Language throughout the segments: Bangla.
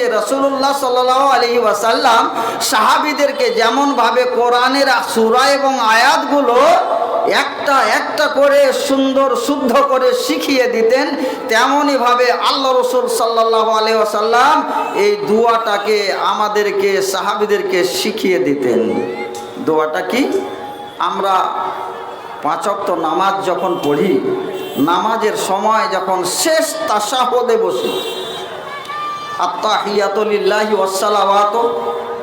যে রসুল্লাহ সাল্লাহ আলী ওয়াসাল্লাম সাহাবিদেরকে যেমনভাবে কোরআনের সুরা এবং আয়াতগুলো একটা একটা করে সুন্দর, শুদ্ধ করে শিখিয়ে দিতেন, তেমনইভাবে আল্লাহ রসুল সাল্লাহ আলী ওয়াসাল্লাম এই দুয়াটাকে আমাদেরকে, সাহাবিদেরকে শিখিয়ে দিতেন। দোয়াটা কি? আমরা পাঁচক্ত নামাজ যখন পড়ি, নামাজের সময় যখন শেষ তাসাহদে বসি আত্মাহিয়াতলিল্লাহি ওয়াসালাওয়াত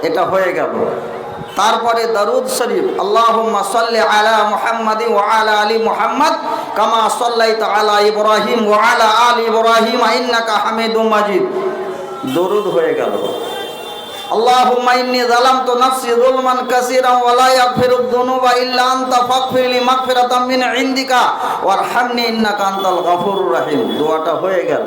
এটা হয়ে গেল তারপরে দারুদ শরীফ আল্লাহুম্মা সাল্লি আলা মুহাম্মাদি ওয়া আলা আলি মুহাম্মদ কামা সাল্লাইতা আলা ইব্রাহিম ওয়া আলা আলি ইব্রাহিম ইন্নাকা হামিদুম মাজিদ দরুদ হয়ে গেল اللهم إني ظلمت نفسي ظلما كثيرا ولا يغفر الذنوب إلا أنت فاغفر لي مغفرة من عندك وارحمني إنك أنت الغفور الرحيم দোয়াটা হয়ে গেল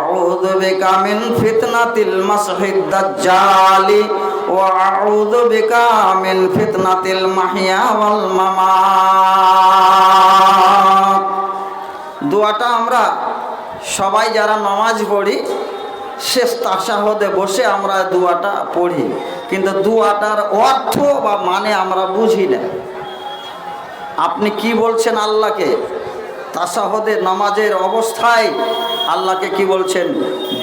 وأعوذ بك من فتنة المسح الدجال وأعوذ بك من فتنة المحيا والممات দোয়াটা আমরা সবাই যারা নামাজ পড়ি শেষ তাসাহদে বসে আমরা দুয়াটা পড়ি কিন্তু দুয়াটার অর্থ বা মানে আমরা বুঝি না আপনি কি বলছেন আল্লাহকে তাসাহদে নামাজের অবস্থায় আল্লাহকে কি বলছেন?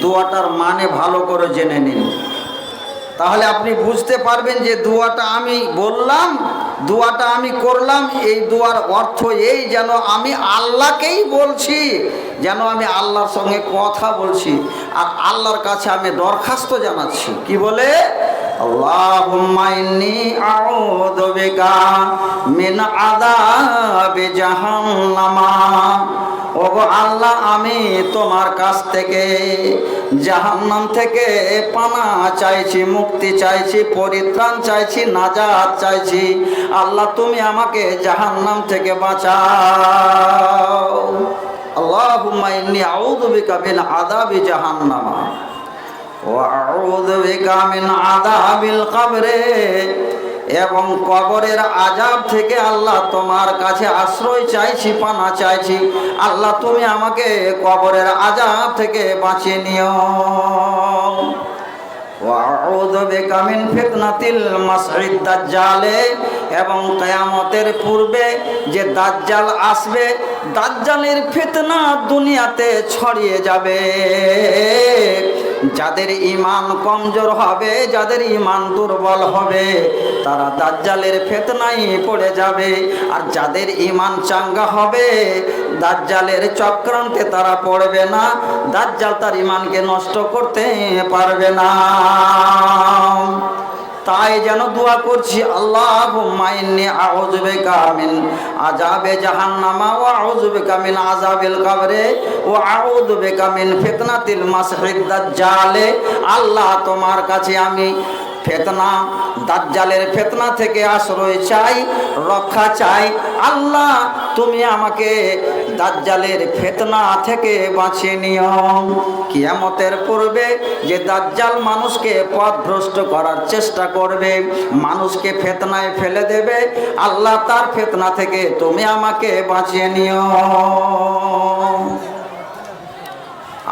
দুয়াটার মানে ভালো করে জেনে নিন। তাহলে আপনি বুঝতে পারবেন যে দুয়াটা আমি বললাম, দুয়াটা আমি করলাম, এই দুয়ার অর্থ এই যেন আমি আল্লাহকেই বলছি, যেন আমি আল্লাহর সঙ্গে কথা বলছি, আর আল্লাহর কাছে আমি দরখাস্ত জানাচ্ছি। কি বলে? আল্লাহুম্মা ইন্নী আউযু বিকা মিন আযাবি জাহান্নামা। ওগো আল্লাহ, আমি তোমার কাছ থেকে জাহান্নাম থেকে পানা চাইছি, মুক্তি চাইছি, পরিত্রাণ চাইছি, নাজাত চাইছি। আল্লাহ, তুমি আমাকে জাহান্নাম থেকে বাঁচাও। ইন্নী আউযু বিকা মিন আযাবি জাহান্নামা। এবং কবরের আজাব থেকে আল্লাহ তোমার কাছে আশ্রয় চাইছি, পানা চাইছি। আল্লাহ, তুমি আমাকে কবরের আজাব থেকে বাঁচিয়ে নিও। এবং কিয়ামতের পূর্বে যে দাজ্জাল আসবে, দাজ্জালের ফিতনা দুনিয়াতে ছড়িয়ে যাবে। যাদের ইমান কমজোর হবে, যাদের ইমান দুর্বল হবে, তারা দাজ্জালের ফেতনাই পড়ে যাবে। আর যাদের ইমান চাঙ্গা হবে, দাজ্জালের চক্রান্তে তারা পড়বে না। দাজ্জাল তার ইমানকে নষ্ট করতে পারবে না। তাই যেন দোয়া করছি আল্লাহ মাইন্নি আউযুবে কামিন আজাবে জাহান্নামা ও আউযুবে কামিন আজাবিল কবরে ও আউযুবে কামিন ফিতনাতিল মাসহিদ দাজ্জালে। আল্লাহ তোমার কাছে আমি ফেতনা, দাজ্জালের ফেতনা থেকে আশ্রয় চাই, রক্ষা চাই। আল্লাহ, তুমি আমাকে দাজ্জালের ফেতনা থেকে বাঁচিয়ে নিও। কিয়ামতের পূর্বে যে দাজ্জাল মানুষকে পথভ্রষ্ট করার চেষ্টা করবে, মানুষকে ফেতনায় ফেলে দেবে, আল্লাহ তার ফেতনা থেকে তুমি আমাকে বাঁচিয়ে নিও।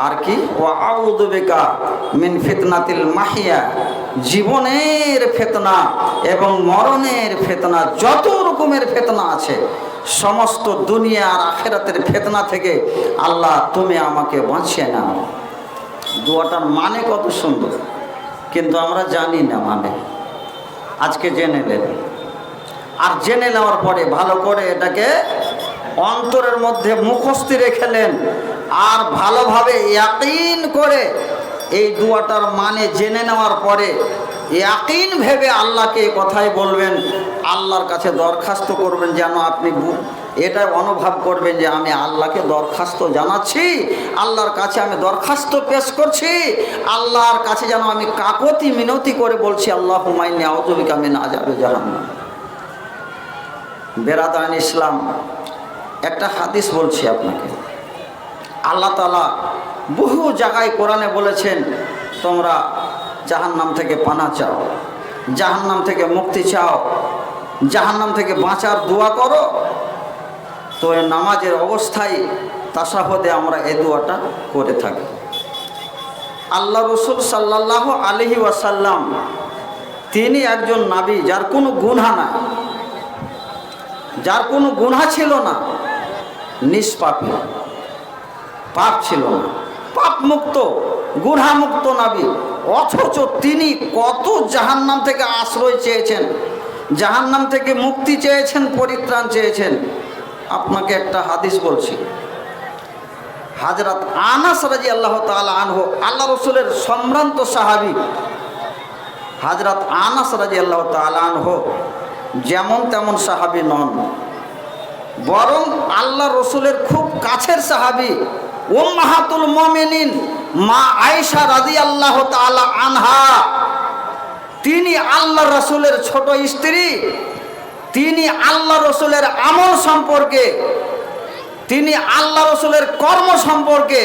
আর কি? ও আউদুবেকা মিন ফিতনাতিল মাহিয়া। জীবনের ফেতনা এবং মরণের ফেতনা, যত রকমের ফেতনা আছে, সমস্ত দুনিয়া আর আখেরাতের ফেতনা থেকে আল্লাহ তুমি আমাকে বাঁচিয়ে নাও। দোয়াটার মানে কত সুন্দর, কিন্তু আমরা জানি না মানে। আজকে জেনে নেবেন আর জেনে নেওয়ার পরে ভালো করে এটাকে অন্তরের মধ্যে মুখস্থি রেখেলেন আর ভালোভাবে ইয়াকিন করে এই দুয়াটার মানে জেনে নেওয়ার পরে ইয়াকিন ভেবে আল্লাহকে কথাই বলবেন, আল্লাহর কাছে দরখাস্ত করবেন যেন আপনি এটা অনুভব করবেন যে আমি আল্লাহকে দরখাস্ত জানাচ্ছি, আল্লাহর কাছে আমি দরখাস্ত পেশ করছি, আল্লাহর কাছে যেন আমি কাকতি মিনতি করে বলছি আল্লাহ হুমায়ুন আউজবিকা মিন আজাবে জাহান্নাম। বেরাদান ইসলাম, একটা হাদিস বলছি আপনাকে। আল্লাহ তালা বহু জায়গায় কোরআনে বলেছেন, তোমরা জাহান্নাম থেকে পানা চাও, জাহান্নাম থেকে মুক্তি চাও, জাহান্নাম থেকে বাঁচার দোয়া করো। তো নামাজের অবস্থায় তাসাহদে আমরা এ দোয়াটা করে থাকি। আল্লাহ রসুল সাল্লাহ আলহি ওয়াসাল্লাম, তিনি একজন নাবী যার কোনো গুণা নাই, যার কোনো গুণা ছিল না, নিষ্পাপী। পাপ ছিল না। পাপ মুক্ত, গুণামুক্ত নাবি। অথচ তিনি কত জাহান্নাম থেকে আশ্রয় চেয়েছেন, জাহান্নাম থেকে মুক্তি চেয়েছেন, পরিত্রাণ চেয়েছেন। আপনাকে একটা হাদিস বলছি। হাজরাত আনাস রাজি আল্লাহ তালা আনহো, আল্লাহ রসুলের সম্ভ্রান্ত সাহাবি। হাজরাত আনাস রাজি আল্লাহ তালা আনহো যেমন তেমন সাহাবি নন। বরং আল্লাহ রসুলের খুব কাছের সাহাবি। ও মাহাতুল মমিনিন, মা আয়েশা রাজি আল্লাহ তালা আনহা। তিনি আল্লাহ রসুলের ছোট স্ত্রী, তিনি আল্লাহ রসুলের আমল সম্পর্কে, তিনি আল্লাহ রসুলের কর্ম সম্পর্কে,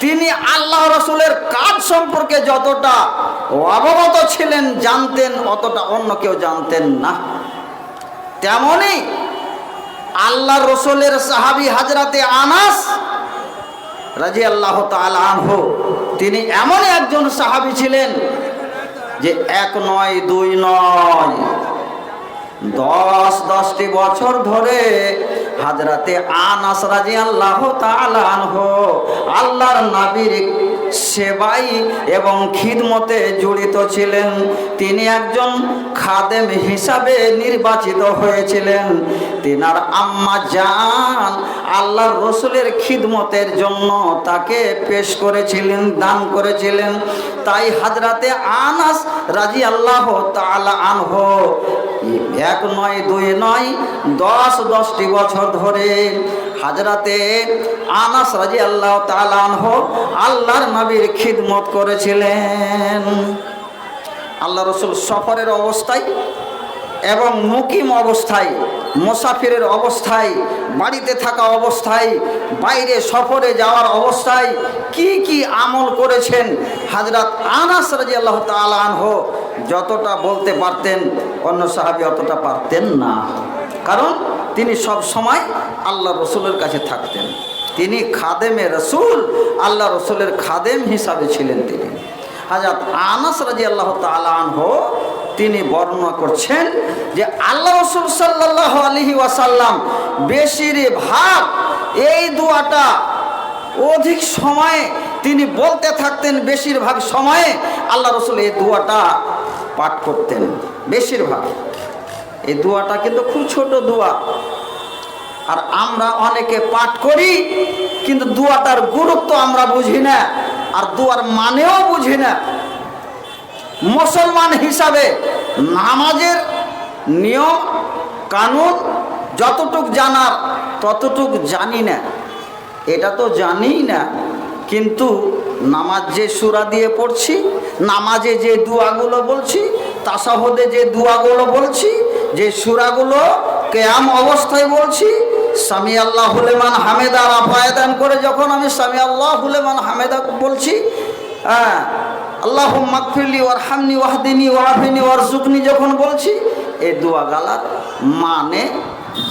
তিনি আল্লাহ রসুলের কাজ সম্পর্কে যতটা অবগত ছিলেন, জানতেন, অতটা অন্য কেউ জানতেন না। তেমনই আল্লাহ রসুলের সাহাবি হাজরাতে আনাস রাজি আল্লাহ আনহ, তিনি এমন একজন সাহাবি ছিলেন যে এক নয়, দুই নয়, দশ, দশটি বছর ধরে হাজরাতে আনাস রাজি আল্লাহ আনহ, আল্লাহর নাবির সেবাই এবং খিদমতে জড়িত ছিলেন। তিনি একজন খাদেম হিসাবে নির্বাচিত হয়েছিলেন। তিনার আম্মা জান আল্লাহর রসুলের খিদমতের জন্য তাকে পেশ করেছিলেন, দান করেছিলেন। তাই হাজরাতে আনাস রাজি আল্লাহ তালা আনহ, এক নয়, দুই নয়, দশ, দশটি বছর ধরে হাজরাতে আনাস রাজি আল্লাহ তালানহ আল্লাহর নবীর খিদমত করেছিলেন। আল্লাহ রসুল সফরের অবস্থায় এবং মুকিম অবস্থায়, মোসাফিরের অবস্থায়, বাড়িতে থাকা অবস্থায়, বাইরে সফরে যাওয়ার অবস্থায় কি কি আমল করেছেন হাজরাত আনাস রাজি আল্লাহ তালানহ যতটা বলতে পারতেন, অন্য সাহাবি অতটা পারতেন না। কারণ তিনি সব সময় আল্লাহ রসুলের কাছে থাকতেন। তিনি খাদেমে রসুল, আল্লাহ রসুলের খাদেম হিসাবে ছিলেন তিনি। হাজার আনাস রাজি আল্লাহ তালানহ তিনি বর্ণনা করছেন যে আল্লাহ রসুল সাল্লাহ আলহি ওয়াসাল্লাম বেশির ভাগ এই দোয়াটা অধিক সময়ে তিনি বলতে থাকতেন, বেশিরভাগ সময়ে আল্লাহ রসুল এই দোয়াটা পাঠ করতেন। বেশিরভাগ। এই দোয়াটা কিন্তু খুব ছোট দোয়া। আর আমরা অনেকে পাঠ করি, কিন্তু দোয়াটার গুরুত্ব আমরা বুঝি না, আর দোয়ার মানেও বুঝি না। মুসলমান হিসাবে নামাজের নিয়ম, কানুন যতটুক জানার, ততটুক জানি না। এটা তো জানি না, কিন্তু নামাজ যে সুরা দিয়ে পড়ছি, নামাজে যে দুয়াগুলো বলছি, তাসাহদে যে দুয়াগুলো বলছি যে সুরাগুলো কেয়াম অবস্থায় বলছি, স্বামী আল্লাহ হুলেমান হামেদা রাফায়দান করে যখন আমি স্বামী আল্লাহ হুলেমান হামেদা বলছি হ্যাঁ আল্লাহ মাকফিলি ওর হামনি ওয়াহদিনী ওয়াহিনী ওর যখন বলছি এই দোয়া গালার মানে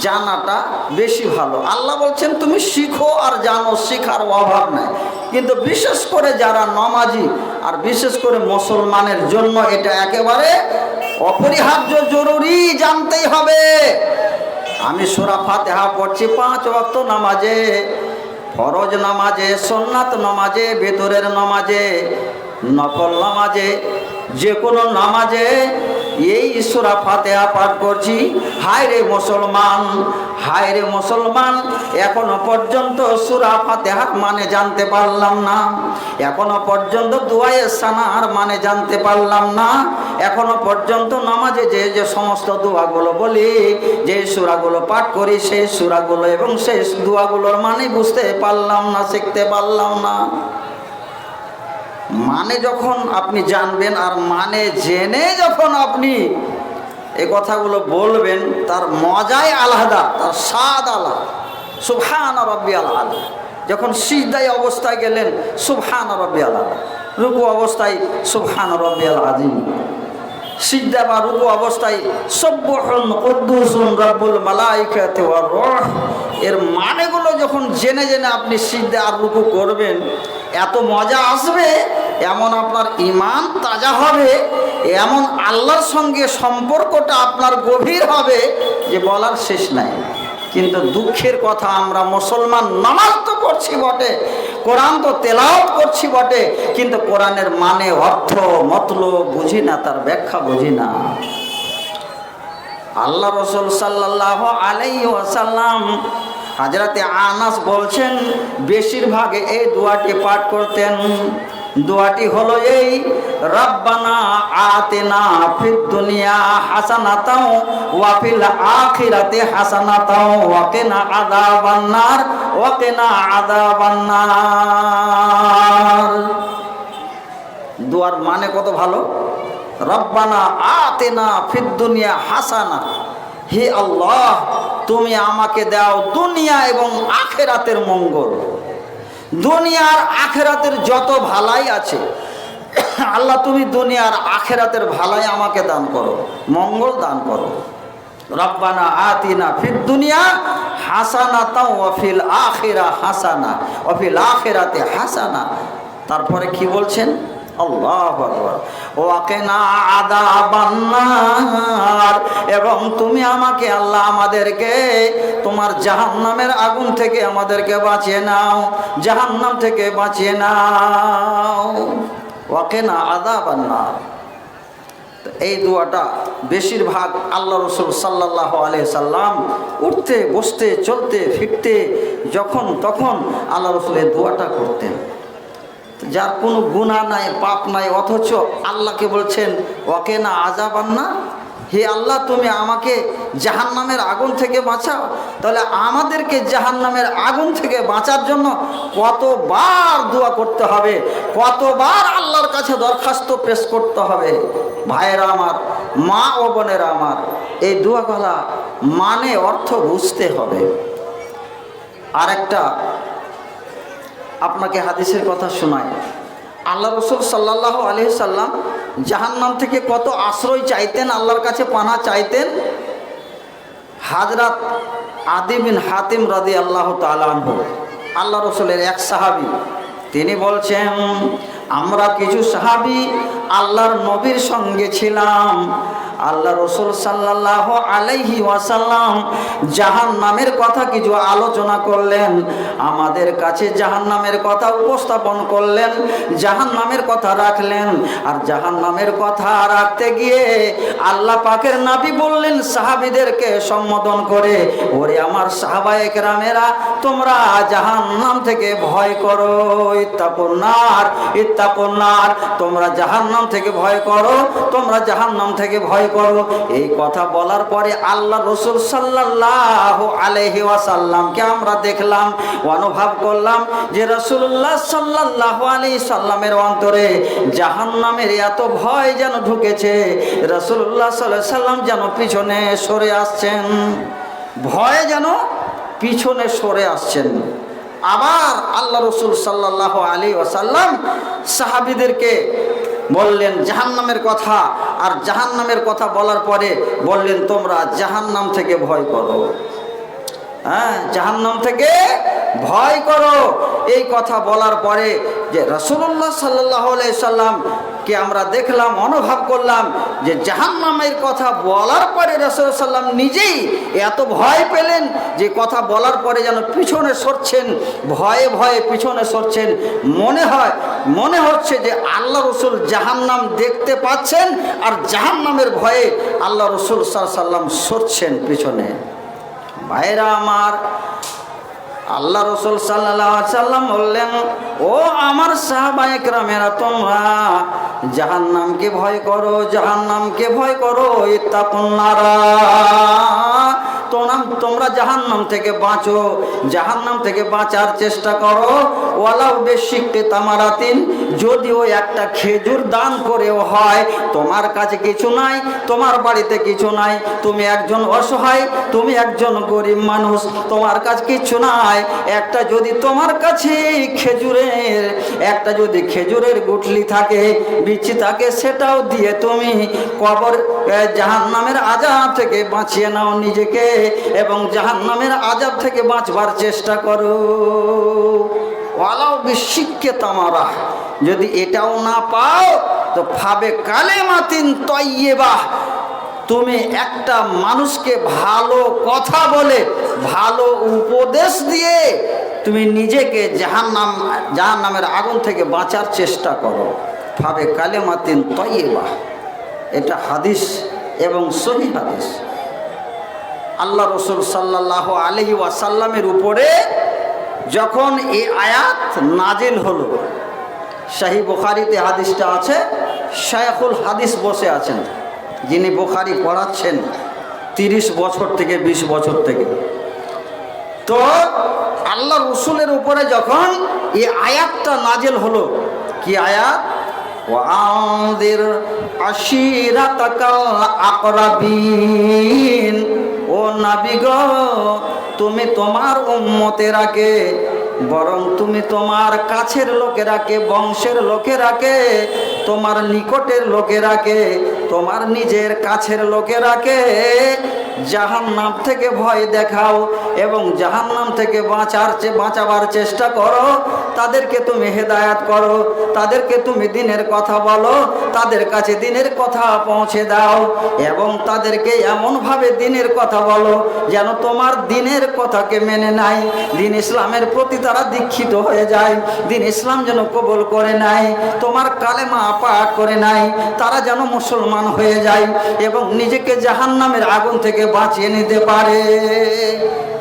জানাটা বেশি ভালো। আল্লাহ বলছেন, তুমি শিখো আর জানো, শিখার অভাব নাই। কিন্তু বিশেষ করে যারা নমাজি আর বিশেষ করে মুসলমানের জন্য এটা একেবারে অপরিহার্য, জরুরি জানতেই হবে। আমি সোরা ফাতেহা পড়ছি পাঁচ ওয়াক্ত নামাজে। ফরজ নামাজে সোননাথ নামাজে, ভেতরের নামাজে নকল নামাজে যে কোনো নামাজে এই সুরা ফাতেহা পাঠ করছি। হায় রে মুসলমান, হায় রে মুসলমান, এখনও পর্যন্ত সুরা ফাতেহার মানে জানতে পারলাম না। এখনও পর্যন্ত দুয়ায়ে সানার মানে জানতে পারলাম না। এখনও পর্যন্ত নামাজে যে যে সমস্ত দোয়াগুলো বলি, যে সুরাগুলো পাঠ করি, সেই সুরাগুলো এবং সেই দোয়াগুলোর মানে বুঝতে পারলাম না, শিখতে পারলাম না। মানে যখন আপনি জানবেন আর মানে জেনে যখন আপনি এ কথাগুলো বলবেন, তার মজাই আলাদা, তার স্বাদ আলাদা। সুবহান রব্বি আলাদা যখন সিজদাই অবস্থায় গেলেন, সুবহান রব্বি আলাদা রুকু অবস্থায়, সুবহান রব্বি আল আজিম সিজদা বা রুকু অবস্থায় সব্বহুন কুদ্দুসুন রব্বুল মালাইকাতি রূহ। এর মানেগুলো যখন জেনে জেনে আপনি সিজদা আর রুকু করবেন, এত মজা আসবে, এমন আপনার ইমান তাজা হবে, এমন আল্লাহর সঙ্গে সম্পর্কটা আপনার গভীর হবে যে বলার শেষ নাই। কিন্তু দুঃখের কথা আমরা মুসলমান নামাজ তো করছি বটে কোরআন তো তেলাওয়াত করছি বটে, কিন্তু কোরআনের মানে অর্থ, মতলব বুঝি না, তার ব্যাখ্যা বুঝি না। আল্লাহ রসুল সাল্লাহ আলাই আসাল্লাম হাজরাতে আনাস বলছেন, বেশিরভাগ এই দোয়াটি পাঠ করতেন। দোয়াটি হলো এই, রব্বানা আতেনা ফিদ দুনিয়া হাসানাতাও ওয়া ফিল আখিরাতে হাসানাতাও ওয়া কিনা আযাবান্নার, ওয়া কিনা আযাবান্নার। দোয়ার মানে কত ভালো? রব্বানা আতেনা ফিদ দুনিয়া হাসানা। হে আল্লাহ, তুমি আমাকে দাও দুনিয়া এবং আখেরাতের মঙ্গল। দুনিয়ার আখেরাতের যত ভালাই আছে, আল্লাহ তুমি দুনিয়ার আখেরাতের ভালাই আমাকে দান করো, মঙ্গল দান করো। রব্বানা আতিনা ফির দুনিয়া হাসানা তাও অফিল আখেরা হাসানা অফিল আখেরাতে হাসানা। তারপরে কি বলছেন? এবং তুমি আমাকে আল্লাহ আমাদেরকে তোমার জাহান্নামের আগুন থেকে আমাদেরকে বাঁচিয়ে নাও, জাহান্নাম থেকে বাঁচিয়ে নাও। ওয়াকেনা আদা বান্নার এই দোয়াটা বেশিরভাগ আল্লাহ রসুল সাল্লাহ সাল্লাম উঠতে, বসতে, চলতে, ফিরতে, যখন তখন আল্লাহ রসুল এই দোয়াটা করতেন। যার কোনো গুণা নাই, পাপ নাই, অথচ আল্লাহকে বলছেন, ওকে না আজাবান না। হে আল্লাহ, তুমি আমাকে জাহান্নামের আগুন থেকে বাঁচাও। তাহলে আমাদেরকে জাহান্নামের আগুন থেকে বাঁচার জন্য কতবার দোয়া করতে হবে, কতবার আল্লাহর কাছে দরখাস্ত পেশ করতে হবে। ভাইয়েরা আমার, মা ও বোনেরা আমার, এই দোয়া গলা মানে অর্থ বুঝতে হবে। আরেকটা আপনাকে হাদিসের কথা শোনায়। আল্লাহ রসুল সাল্লাহ আলহি সাল্লাম জাহান্নাম থেকে কত আশ্রয় চাইতেন, আল্লাহর কাছে পানা চাইতেন? হাজরাত আদি বিন হাতিম রাদি আল্লাহ তালাহ আল্লাহ রসুলের এক সাহাবি, তিনি বলছেন, আমরা কিছু সাহাবি আল্লাহর নবীর সঙ্গে ছিলাম। আল্লাহ রসুল সাল্লাহ আলাইহি ওয়াসাল্লাম জাহান নামের কথা কিছু আলোচনা করলেন, আমাদের কাছে জাহান নামের কথা উপস্থাপন করলেন জাহান নামের কথা রাখলেন, আর জাহান নামের কথা রাখতে গিয়ে আল্লাহ পাকের নাবি বললেন, সাহাবিদেরকে সম্বোধন করে, ওরে আমার সাহাবায়ক রামেরা তোমরা জাহান নাম থেকে ভয় করো ইত্তাকুন্নার ইত্তাকুন্নার তোমরা জাহান নাম থেকে ভয় করো, তোমরা জাহান নাম থেকে ভয় করো। এই কথা বলার পরে আল্লাহ রসুল সাল্লাহ আলহি ওয়াসাল্লামকে আমরা দেখলাম, অনুভব করলাম যে রসুল্লাহ সাল্লাহ আলি সাল্লামের অন্তরে জাহান নামের এত ভয় যেন ঢুকেছে রসুল্লাহ সাল্লাহ সাল্লাম যেন পিছনে সরে আসছেন। ভয় যেন পিছনে সরে আসছেন। আবার আল্লাহ রসুল সাল্লাহ আলী ওয়াসাল্লাম সাহাবিদেরকে বললেন, জাহান্নামের কথা আর জাহান নামের কথা বলার পরে বললেন, তোমরা জাহান নাম থেকে ভয় করো। হ্যাঁ জাহান নাম থেকে ভয় করো। এই কথা বলার পরে যে রসুল্লাহ সাল্লাহ সাল্লাম কে আমরা দেখলাম, অনুভব করলাম যে জাহান্নামের কথা বলার পরে রসুল সাল্লাম নিজেই এত ভয় পেলেন যে কথা বলার পরে যেন পিছনে সরছেন, ভয়ে ভয়ে পিছনে সরছেন। মনে হয়, মনে হচ্ছে যে আল্লাহ রসুল জাহান্নাম দেখতে পাচ্ছেন আর জাহান্নামের ভয়ে আল্লাহ রসুল সাল্লাম সরছেন পিছনে। ভাইরা আমার আল্লাহ রসুল সাল্লাম বললেন, ও আমার সাহাবায়করামেরা তোমরা জাহান নামকে ভয় করো জাহান নামকে ভয় করো ইত্তাকুন্নারা তোমরা তোমরা জাহান্নাম থেকে বাঁচো। জাহান্নাম থেকে বাঁচার চেষ্টা করো। ওয়ালাউ বেশিককে তামারাতিন, যদিও একটা খেজুর দান করেও হয়, তোমার কাছে কিছু নাই, তোমার বাড়িতে কিছু নাই, তুমি একজন অসহায়, তুমি একজন গরিব মানুষ, তোমার কাছে কিছু নাই। একটা যদি তোমার কাছে খেজুরের, একটা যদি খেজুরের গুটলি থাকে, বিচি থাকে, সেটাও দিয়ে তুমি কবর জাহান নামের আজাব থেকে বাঁচিয়ে নাও নিজেকে। এবং জাহান নামের আজাব থেকে বাঁচবার চেষ্টা করো। ওয়ালাও বিশিক্ষে তামারা, যদি এটাও না পাও, তো ফাবে কালে মাতিন তৈবা তুমি একটা মানুষকে ভালো কথা বলে, ভালো উপদেশ দিয়ে তুমি নিজেকে জাহান নাম জাহান নামের আগুন থেকে বাঁচার চেষ্টা করো। ফাবে কালে মাতিন তৈবা এটা হাদিস এবং সহি হাদিস। আল্লাহ রসুল সাল্লাহ আলহি ওয়াসাল্লামের উপরে যখন এই আয়াত নাজিল হলো, শাহি বুখারিতে হাদিসটা আছে শায়খুল হাদিস বসে আছেন, যিনি বুখারি পড়াচ্ছেন তিরিশ বছর থেকে ২০ বছর থেকে। তো আল্লাহ রসুলের উপরে যখন এই আয়াতটা নাজেল হলো, কি আয়াত? আশিরাতাকাল আকরাবিন। ও নাবিগ তুমি তোমার উম্মতেরাকে, বরং তুমি তোমার কাছের লোকেরাকে, বংশের লোকেরাকে, তোমার নিকটের লোকেরাকে, তোমার নিজের কাছের লোকেরাকে জাহান্নাম থেকে ভয় দেখাও এবং জাহান্নাম থেকে বাঁচার বাঁচাবার চেষ্টা করো। তাদেরকে তুমি হেদায়াত করো। তাদেরকে তুমি দিনের কথা বলো। তাদের কাছে দিনের কথা পৌঁছে দাও এবং তাদেরকে এমনভাবে দিনের কথা বলো যেন তোমার দিনের কথাকে মেনে নাই দিন ইসলামের প্রতি তারা দীক্ষিত হয়ে যায়। দিন ইসলাম যেন কবল করে নাই তোমার কালেমা পাঠ করে নাই তারা যেন মুসলমান হয়ে যায় এবং নিজেকে জাহান্নামের আগুন থেকে বাঁচিয়ে নিতে পারে।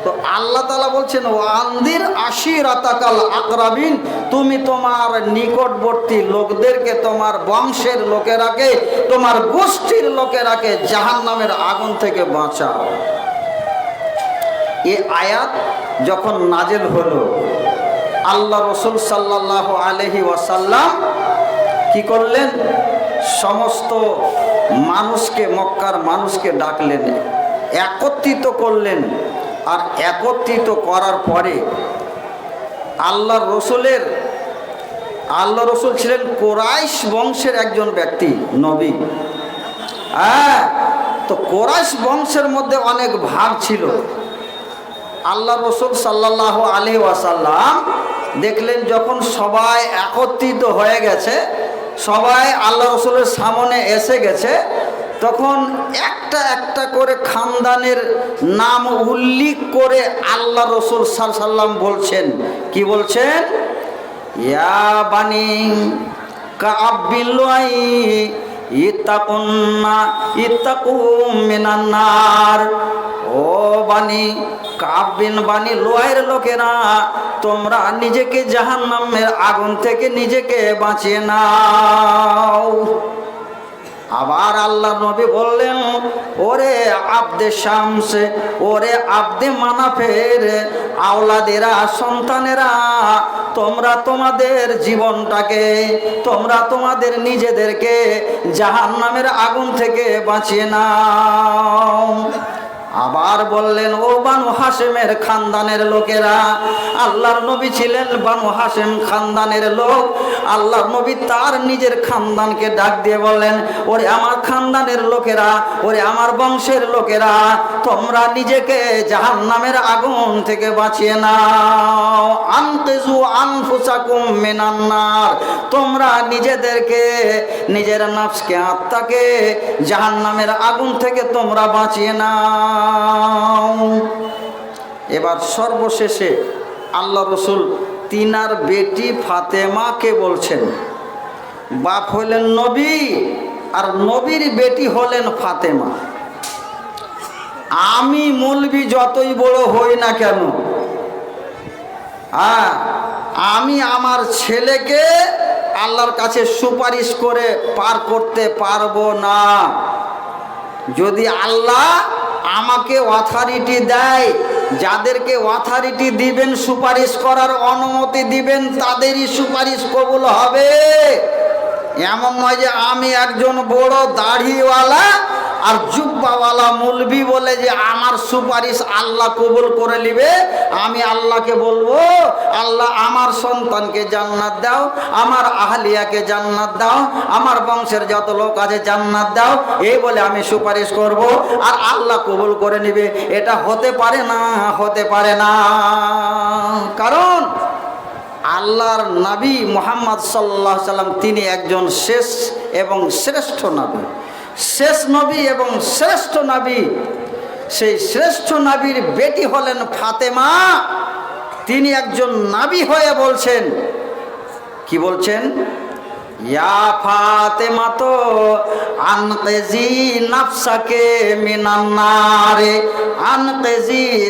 তো আল্লাহ তালা বলছেন আন্দির আশির আতাকাল আকরাবিন, তুমি তোমার নিকটবর্তী লোকদেরকে, তোমার বংশের লোকেরাকে, তোমার গোষ্ঠীর লোকেরাকে জাহান্নামের আগুন থেকে বাঁচাও। এ আয়াত যখন নাজেল হলো, আল্লাহ রসুল সাল্লাহ আলহি ওয়াসাল্লাম কি করলেন? সমস্ত মানুষকে, মক্কার মানুষকে ডাকলেন। একত্রিত করলেন। আর একত্রিত করার পরে আল্লাহর রসুলের আল্লাহ রসুল ছিলেন কোরাইশ বংশের একজন ব্যক্তি, নবী। হ্যাঁ তো কোরাইশ বংশের মধ্যে অনেক ভাগ ছিল। আল্লাহ রসুল সাল্লাহ আলী ওয়াসাল্লাম দেখলেন যখন সবাই একত্রিত হয়ে গেছে, সবাই আল্লাহ রসুলের সামনে এসে গেছে তখন একটা একটা করে খানদানের নাম উল্লেখ করে আল্লাহ রসুল সাল্লাম বলছেন। কি বলছেন? ইয়া বানি কাবিল্লাই লোয়ের লোকেরা, তোমরা নিজেকে জাহান্নামের আগুন থেকে নিজেকে বাঁচিয়ে নাও। আবার আল্লাহ নবী বললেন, ওরে আব্দে শামসে, ওরে আব্দে মানাফের আওলাদেরা, সন্তানেরা, তোমরা তোমাদের জীবনটাকে, তোমরা তোমাদের নিজেদেরকে জাহান নামের আগুন থেকে বাঁচিয়ে নাও। আবার বললেন, ও বানু হাসেমের খানদানের লোকেরা, আল্লাহর নবী ছিলেন বানু হাসেম খানদানের লোক। আল্লাহর নবী তার নিজের খানদানকে ডাক দিয়ে বললেন, ওরে আমার খানদানের লোকেরা, ওরে আমার বংশের লোকেরা, তোমরা নিজেকে জাহান নামের আগুন থেকে বাঁচিয়ে নাও। আনতেজু আনফুসাকুম মেনান্নার তোমরা নিজেদেরকে, নিজের নাফসকে, আত্মাকে জাহান নামের আগুন থেকে তোমরা বাঁচিয়ে নাও। এবার সর্বশেষে আল্লাহ রসুল তিনার বেটি ফাতেমাকে বলছেন, বাপ হলেন নবী আর নবীর বেটি হলেন ফাতেমা। আমি মৌলবি যতই বড় হই না কেন হ্যাঁ আমি আমার ছেলেকে আল্লাহর কাছে সুপারিশ করে পার করতে পারব না। যদি আল্লাহ আমাকে অথরিটি দেয়। যাদেরকে অথরিটি দিবেন, সুপারিশ করার অনুমতি দিবেন, তাদেরই সুপারিশ কবুল হবে। এমন নয় যে আমি একজন বড় দাড়িওয়ালা আর জুব্বাওয়ালা মুলবি বলে যে, আমার সুপারিশ আল্লাহ কবুল করে নিবে। আমি আল্লাহকে বলব, আল্লাহ আমার সন্তানকে জান্নাত দাও, আমার আহলিয়াকে জান্নাত দাও, আমার বংশের যত লোক আছে জান্নাত দাও। এই বলে আমি সুপারিশ করব আর আল্লাহ কবুল করে নিবে। এটা হতে পারে না, হতে পারে না। কারণ আল্লাহর নবী মোহাম্মদ সাল্লাহ সাল্লাম তিনি একজন শেষ এবং শ্রেষ্ঠ নবী। শেষ নবী এবং শ্রেষ্ঠ নবী, সেই শ্রেষ্ঠ নবীর বেটি হলেন ফাতেমা। তিনি একজন নাবি হয়ে বলছেন, কি বলছেন? ইয়া ফাতেমা তো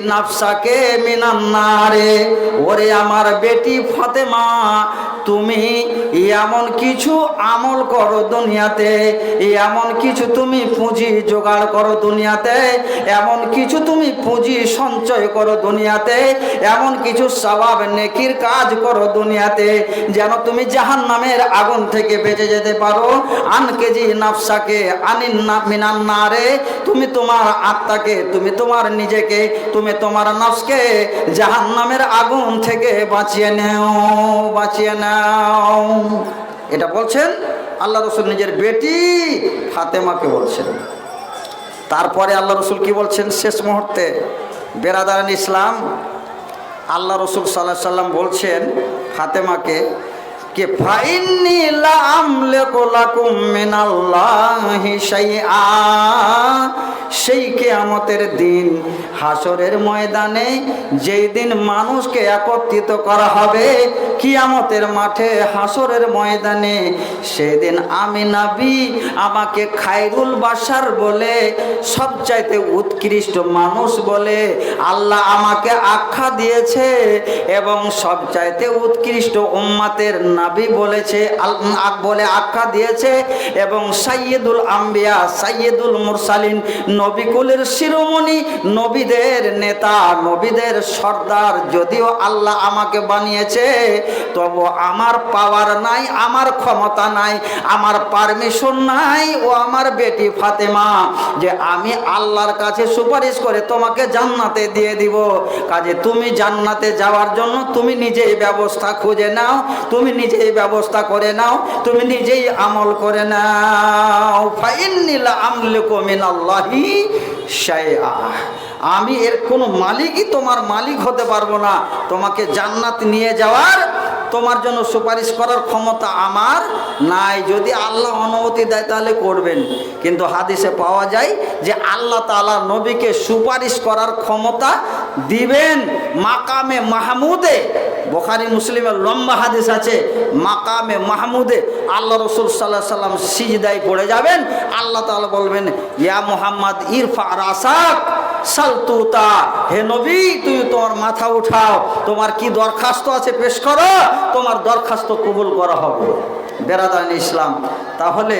নাফসাকে ওরে আমার বেটি ফাতেমা তুমি এমন কিছু আমল করো দুনিয়াতে, এমন কিছু তুমি পুঁজি জোগাড় করো দুনিয়াতে, এমন কিছু তুমি পুঁজি সঞ্চয় করো দুনিয়াতে, এমন কিছু স্বভাব নেকির কাজ করো দুনিয়াতে, যেন তুমি জাহান নামের আগুন থেকে বেঁচে যেতে পারো। আন কেজি নাফসাকে, আনিন মিনান না রে তুমি তোমার আত্মাকে, তুমি তোমার নিজেকে, তুমি তোমার নফসকে জাহান নামের আগুন থেকে বাঁচিয়ে নেও, বাঁচিয়ে নাও। এটা বলছেন আল্লাহ রসুল নিজের বেটি ফাতেমাকে বলছেন। তারপরে আল্লাহ রসুল কি বলছেন? শেষ মুহূর্তে বেরাদারান ইসলাম আল্লাহ রসুল সাল্লাহ সাল্লাম বলছেন ফাতেমাকে কে ফাইন্নি লা আমলিকু লাকুম মিনাল্লাহি শাইআ। সেই কেয়ামতের দিন হাসরের ময়দানে যেই দিন মানুষকে একত্রিত করা হবে, কিয়ামতের মাঠে হাসরের ময়দানে, সেদিন আমি নাবি আমাকে খায়রুল বাসার বলে, সবচাইতে উৎকৃষ্ট মানুষ বলে আল্লাহ আমাকে আখ্যা দিয়েছে এবং সবচাইতে উৎকৃষ্ট উম্মাতের নাবি বলেছে, আল- আ- বলে আখ্যা দিয়েছে, এবং সাইয়েদুল আম্বিয়া, সাইয়েদুল মুরসালিন, নবিকুলের শিরোমণি, নবীদের নেতা, নবীদের সর্দার, যদিও আল্লাহ আমাকে বানিয়েছে, তবু আমার পাওয়ার নাই, আমার ক্ষমতা নাই, আমার পারমিশন নাই, ও আমার বেটি ফাতেমা, যে আমি আল্লাহর কাছে সুপারিশ করে তোমাকে জান্নাতে দিয়ে দিব। কাজে তুমি জান্নাতে যাওয়ার জন্য তুমি নিজেই ব্যবস্থা খুঁজে নাও, তুমি নিজেই ব্যবস্থা করে নাও, তুমি নিজেই আমল করে নাও। ফাইন্নিলা আমলিকু মিনাল্লাহি শাইআ। আমি এর কোনো মালিকই তোমার মালিক হতে পারব না। তোমাকে জান্নাত নিয়ে যাওয়ার, তোমার জন্য সুপারিশ করার ক্ষমতা আমার নাই। যদি আল্লাহ অনুমতি দেয় তাহলে করবেন। কিন্তু হাদিসে পাওয়া যায় যে আল্লাহ তাআলা নবীকে সুপারিশ করার ক্ষমতা দিবেন মাকামে মাহমুদে। বোখারি মুসলিমের লম্বা হাদিস আছে, মাকামে মাহমুদে আল্লাহ রসুল সাল্লাহ সাল্লাম সিজদাই পড়ে যাবেন। আল্লাহ তাআলা বলবেন, ইয়া মোহাম্মদ, ইরফা রাসাক সালতুতা হে নবী, তুই তোমার মাথা উঠাও। তোমার কি দরখাস্ত আছে পেশ করো। তোমার দরখাস্ত কবুল করা হবে। বেরাদান ইসলাম, তাহলে